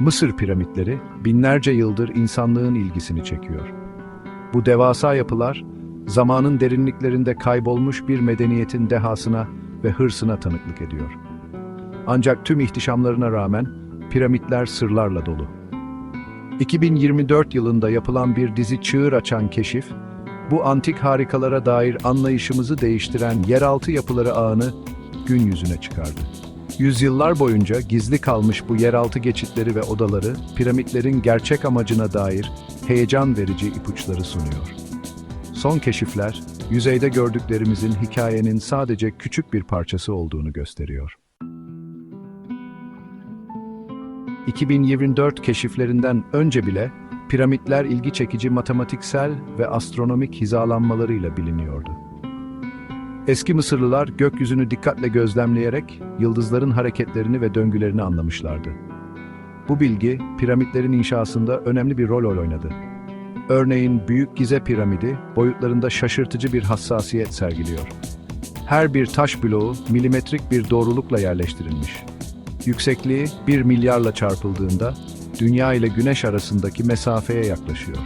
Mısır piramitleri binlerce yıldır insanlığın ilgisini çekiyor. Bu devasa yapılar, zamanın derinliklerinde kaybolmuş bir medeniyetin dehasına ve hırsına tanıklık ediyor. Ancak tüm ihtişamlarına rağmen piramitler sırlarla dolu. 2024 yılında yapılan bir dizi çığır açan keşif, bu antik harikalara dair anlayışımızı değiştiren yeraltı yapıları ağını gün yüzüne çıkardı. Yüzyıllar boyunca gizli kalmış bu yeraltı geçitleri ve odaları, piramitlerin gerçek amacına dair heyecan verici ipuçları sunuyor. Son keşifler, yüzeyde gördüklerimizin hikayenin sadece küçük bir parçası olduğunu gösteriyor. 2024 keşiflerinden önce bile piramitler ilgi çekici matematiksel ve astronomik hizalanmalarıyla biliniyordu. Eski Mısırlılar gökyüzünü dikkatle gözlemleyerek yıldızların hareketlerini ve döngülerini anlamışlardı. Bu bilgi piramitlerin inşasında önemli bir rol oynadı. Örneğin Büyük Gize piramidi boyutlarında şaşırtıcı bir hassasiyet sergiliyor. Her bir taş bloğu milimetrik bir doğrulukla yerleştirilmiş. Yüksekliği 1 milyarla çarpıldığında Dünya ile Güneş arasındaki mesafeye yaklaşıyor.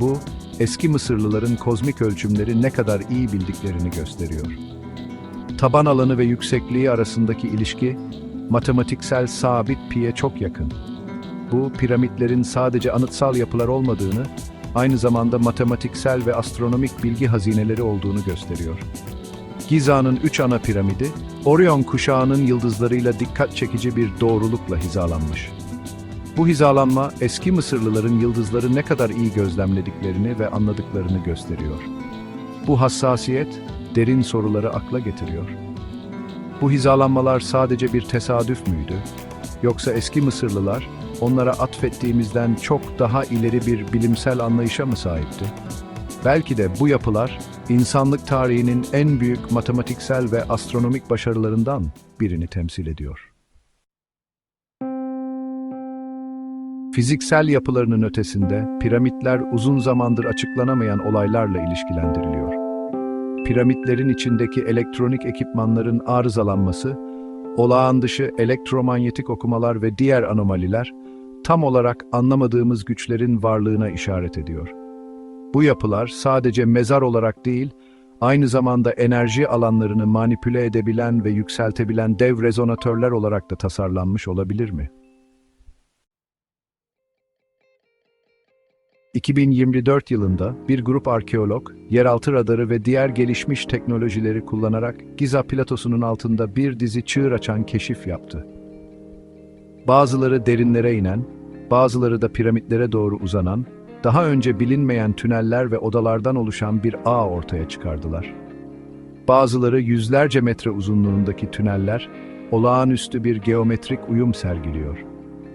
Bu, eski Mısırlıların kozmik ölçümleri ne kadar iyi bildiklerini gösteriyor. Taban alanı ve yüksekliği arasındaki ilişki, matematiksel sabit pi'ye çok yakın. Bu, piramitlerin sadece anıtsal yapılar olmadığını, aynı zamanda matematiksel ve astronomik bilgi hazineleri olduğunu gösteriyor. Giza'nın üç ana piramidi, Orion kuşağının yıldızlarıyla dikkat çekici bir doğrulukla hizalanmış. Bu hizalanma eski Mısırlıların yıldızları ne kadar iyi gözlemlediklerini ve anladıklarını gösteriyor. Bu hassasiyet derin soruları akla getiriyor. Bu hizalanmalar sadece bir tesadüf müydü? Yoksa eski Mısırlılar onlara atfettiğimizden çok daha ileri bir bilimsel anlayışa mı sahipti? Belki de bu yapılar insanlık tarihinin en büyük matematiksel ve astronomik başarılarından birini temsil ediyor. Fiziksel yapılarının ötesinde piramitler uzun zamandır açıklanamayan olaylarla ilişkilendiriliyor. Piramitlerin içindeki elektronik ekipmanların arızalanması, olağan dışı elektromanyetik okumalar ve diğer anomaliler tam olarak anlamadığımız güçlerin varlığına işaret ediyor. Bu yapılar sadece mezar olarak değil, aynı zamanda enerji alanlarını manipüle edebilen ve yükseltebilen dev rezonatörler olarak da tasarlanmış olabilir mi? 2024 yılında bir grup arkeolog, yeraltı radarı ve diğer gelişmiş teknolojileri kullanarak Giza platosunun altında bir dizi çığır açan keşif yaptı. Bazıları derinlere inen, bazıları da piramitlere doğru uzanan, daha önce bilinmeyen tüneller ve odalardan oluşan bir ağ ortaya çıkardılar. Bazıları yüzlerce metre uzunluğundaki tüneller, olağanüstü bir geometrik uyum sergiliyor.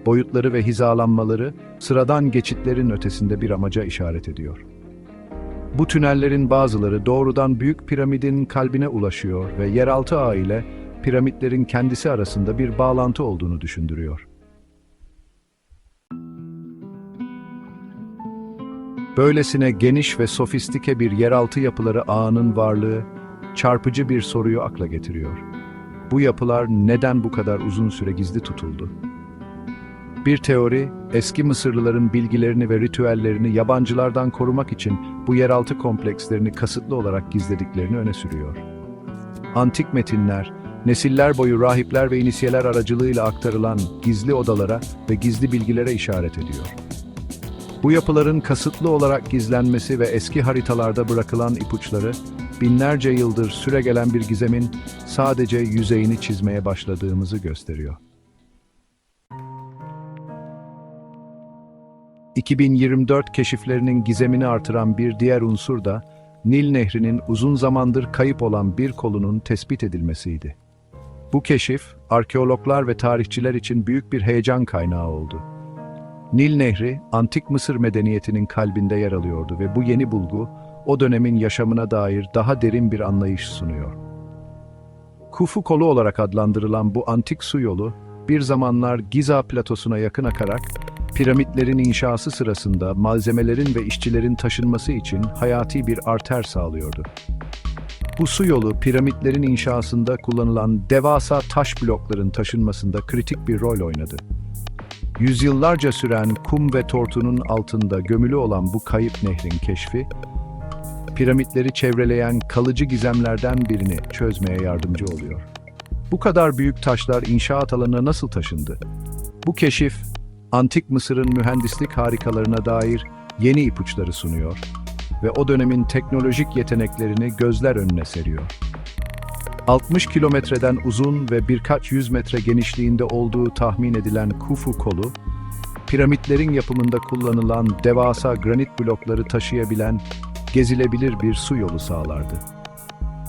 Boyutları ve hizalanmaları, sıradan geçitlerin ötesinde bir amaca işaret ediyor. Bu tünellerin bazıları doğrudan Büyük Piramidin kalbine ulaşıyor ve yeraltı ağı ile piramitlerin kendisi arasında bir bağlantı olduğunu düşündürüyor. Böylesine geniş ve sofistike bir yeraltı yapıları ağının varlığı çarpıcı bir soruyu akla getiriyor. Bu yapılar neden bu kadar uzun süre gizli tutuldu? Bir teori, eski Mısırlıların bilgilerini ve ritüellerini yabancılardan korumak için bu yeraltı komplekslerini kasıtlı olarak gizlediklerini öne sürüyor. Antik metinler, nesiller boyu rahipler ve inisiyeler aracılığıyla aktarılan gizli odalara ve gizli bilgilere işaret ediyor. Bu yapıların kasıtlı olarak gizlenmesi ve eski haritalarda bırakılan ipuçları, binlerce yıldır süregelen bir gizemin sadece yüzeyini çizmeye başladığımızı gösteriyor. 2024 keşiflerinin gizemini artıran bir diğer unsur da Nil Nehri'nin uzun zamandır kayıp olan bir kolunun tespit edilmesiydi. Bu keşif, arkeologlar ve tarihçiler için büyük bir heyecan kaynağı oldu. Nil Nehri, antik Mısır medeniyetinin kalbinde yer alıyordu ve bu yeni bulgu, o dönemin yaşamına dair daha derin bir anlayış sunuyor. Kufu kolu olarak adlandırılan bu antik su yolu, bir zamanlar Giza platosuna yakın akarak, piramitlerin inşası sırasında malzemelerin ve işçilerin taşınması için hayati bir arter sağlıyordu. Bu su yolu piramitlerin inşasında kullanılan devasa taş blokların taşınmasında kritik bir rol oynadı. Yüzyıllarca süren kum ve tortunun altında gömülü olan bu kayıp nehrin keşfi, piramitleri çevreleyen kalıcı gizemlerden birini çözmeye yardımcı oluyor. Bu kadar büyük taşlar inşaat alanına nasıl taşındı? Bu keşif, Antik Mısır'ın mühendislik harikalarına dair yeni ipuçları sunuyor ve o dönemin teknolojik yeteneklerini gözler önüne seriyor. 60 kilometreden uzun ve birkaç yüz metre genişliğinde olduğu tahmin edilen Kufu kolu, piramitlerin yapımında kullanılan devasa granit blokları taşıyabilen gezilebilir bir su yolu sağlardı.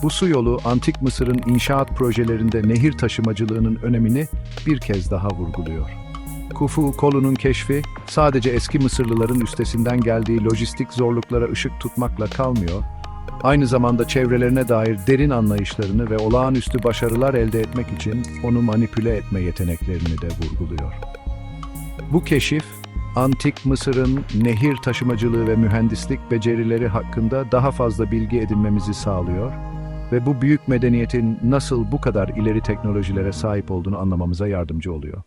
Bu su yolu Antik Mısır'ın inşaat projelerinde nehir taşımacılığının önemini bir kez daha vurguluyor. Kufu kolunun keşfi sadece eski Mısırlıların üstesinden geldiği lojistik zorluklara ışık tutmakla kalmıyor, aynı zamanda çevrelerine dair derin anlayışlarını ve olağanüstü başarılar elde etmek için onu manipüle etme yeteneklerini de vurguluyor. Bu keşif, Antik Mısır'ın nehir taşımacılığı ve mühendislik becerileri hakkında daha fazla bilgi edinmemizi sağlıyor ve bu büyük medeniyetin nasıl bu kadar ileri teknolojilere sahip olduğunu anlamamıza yardımcı oluyor.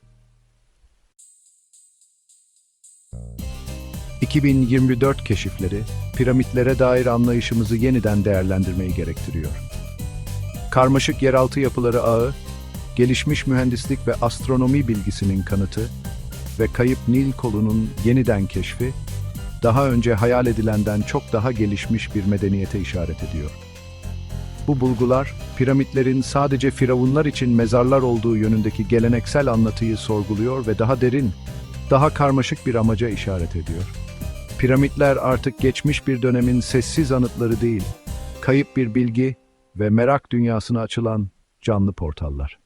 2024 keşifleri, piramitlere dair anlayışımızı yeniden değerlendirmeyi gerektiriyor. Karmaşık yeraltı yapıları ağı, gelişmiş mühendislik ve astronomi bilgisinin kanıtı ve kayıp Nil kolunun yeniden keşfi, daha önce hayal edilenden çok daha gelişmiş bir medeniyete işaret ediyor. Bu bulgular, piramitlerin sadece firavunlar için mezarlar olduğu yönündeki geleneksel anlatıyı sorguluyor ve daha derin, daha karmaşık bir amaca işaret ediyor. Piramitler artık geçmiş bir dönemin sessiz anıtları değil, kayıp bir bilgi ve merak dünyasına açılan canlı portallar.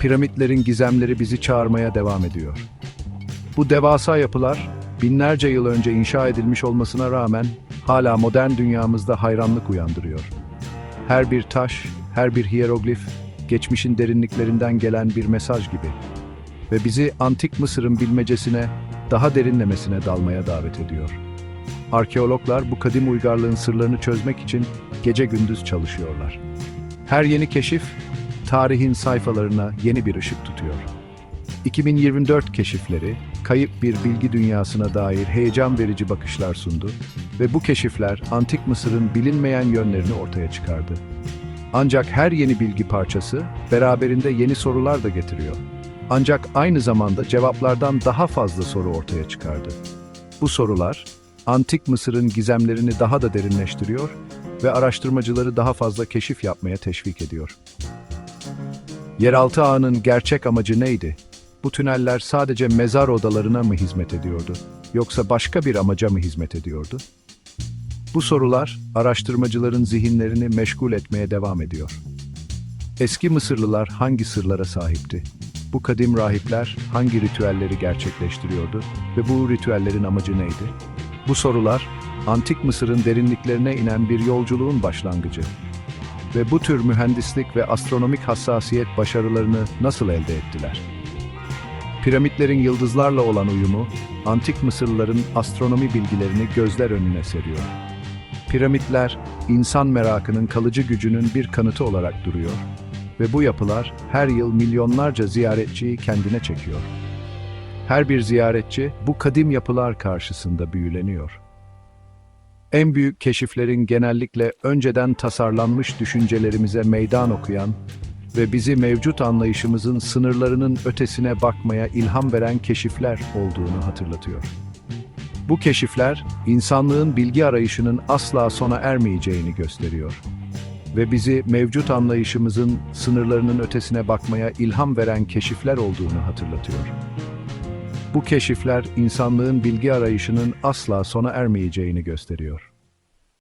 Piramitlerin gizemleri bizi çağırmaya devam ediyor. Bu devasa yapılar, binlerce yıl önce inşa edilmiş olmasına rağmen hala modern dünyamızda hayranlık uyandırıyor. Her bir taş, her bir hieroglif, geçmişin derinliklerinden gelen bir mesaj gibi ve bizi antik Mısır'ın bilmecesine, daha derinlemesine dalmaya davet ediyor. Arkeologlar bu kadim uygarlığın sırlarını çözmek için gece gündüz çalışıyorlar. Her yeni keşif, tarihin sayfalarına yeni bir ışık tutuyor. 2024 keşifleri, kayıp bir bilgi dünyasına dair heyecan verici bakışlar sundu ve bu keşifler Antik Mısır'ın bilinmeyen yönlerini ortaya çıkardı. Ancak her yeni bilgi parçası beraberinde yeni sorular da getiriyor. Ancak aynı zamanda cevaplardan daha fazla soru ortaya çıkardı. Bu sorular, Antik Mısır'ın gizemlerini daha da derinleştiriyor ve araştırmacıları daha fazla keşif yapmaya teşvik ediyor. Yeraltı ağının gerçek amacı neydi? Bu tüneller sadece mezar odalarına mı hizmet ediyordu? Yoksa başka bir amaca mı hizmet ediyordu? Bu sorular araştırmacıların zihinlerini meşgul etmeye devam ediyor. Eski Mısırlılar hangi sırlara sahipti? Bu kadim rahipler hangi ritüelleri gerçekleştiriyordu ve bu ritüellerin amacı neydi? Bu sorular Antik Mısır'ın derinliklerine inen bir yolculuğun başlangıcı. Ve bu tür mühendislik ve astronomik hassasiyet başarılarını nasıl elde ettiler? Piramitlerin yıldızlarla olan uyumu, Antik Mısırlıların astronomi bilgilerini gözler önüne seriyor. Piramitler, insan merakının kalıcı gücünün bir kanıtı olarak duruyor ve bu yapılar her yıl milyonlarca ziyaretçiyi kendine çekiyor. Her bir ziyaretçi bu kadim yapılar karşısında büyüleniyor. En büyük keşiflerin genellikle önceden tasarlanmış düşüncelerimize meydan okuyan ve bizi mevcut anlayışımızın sınırlarının ötesine bakmaya ilham veren keşifler olduğunu hatırlatıyor. Bu keşifler, insanlığın bilgi arayışının asla sona ermeyeceğini gösteriyor ve bizi mevcut anlayışımızın sınırlarının ötesine bakmaya ilham veren keşifler olduğunu hatırlatıyor. Bu keşifler insanlığın bilgi arayışının asla sona ermeyeceğini gösteriyor.